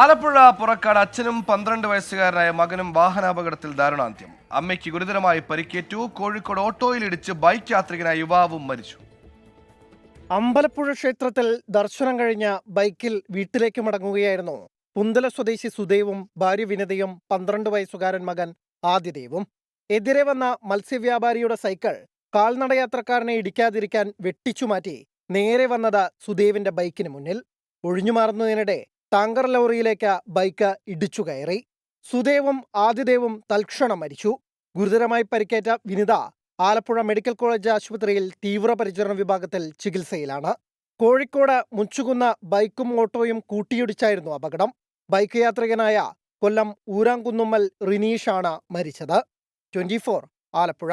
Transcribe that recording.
ആലപ്പുഴ പുറക്കാട് അച്ഛനും പന്ത്രണ്ട് വയസ്സുകാരനായ മകനും വാഹനാപകടത്തിൽ ദാരുണാന്ത്യം. അമ്മയ്ക്ക് ഗുരുതരമായി പരിക്കേറ്റു. കോഴിക്കോട് ഓട്ടോയിലിടിച്ച് ബൈക്ക് യാത്രികനായ യുവാവും മരിച്ചു. അമ്പലപ്പുഴ ക്ഷേത്രത്തിൽ ദർശനം കഴിഞ്ഞ ബൈക്കിൽ വീട്ടിലേക്ക് മടങ്ങുകയായിരുന്നു. പുന്തല സ്വദേശി സുദേവും ഭാര്യ വിനതയും പന്ത്രണ്ട് വയസ്സുകാരൻ മകൻ ആദിദേവും. എതിരെ വന്ന മത്സ്യവ്യാപാരിയുടെ സൈക്കിൾ കാൽനടയാത്രക്കാരനെ ഇടിക്കാതിരിക്കാൻ വെട്ടിച്ചുമാറ്റി. നേരെ വന്നത് സുദേവിന്റെ ബൈക്കിന് മുന്നിൽ. ഒഴിഞ്ഞുമാറുന്നതിനിടെ ടാങ്കർ ലോറിയിലേക്ക് ബൈക്ക് ഇടിച്ചു കയറി. സുദേവും ആദിദേവും തൽക്ഷണം മരിച്ചു. ഗുരുതരമായി പരിക്കേറ്റ വിനിത ആലപ്പുഴ മെഡിക്കൽ കോളേജ് ആശുപത്രിയിൽ തീവ്രപരിചരണ വിഭാഗത്തിൽ ചികിത്സയിലാണ്. കോഴിക്കോട് മുച്ചുകുന്ന ബൈക്കും ഓട്ടോയും കൂട്ടിയിടിച്ചായിരുന്നു അപകടം. ബൈക്ക് യാത്രികനായ കൊല്ലം ഊരാങ്കുന്നുമ്മൽ റിനീഷാണ് മരിച്ചത്. ട്വന്റി ആലപ്പുഴ.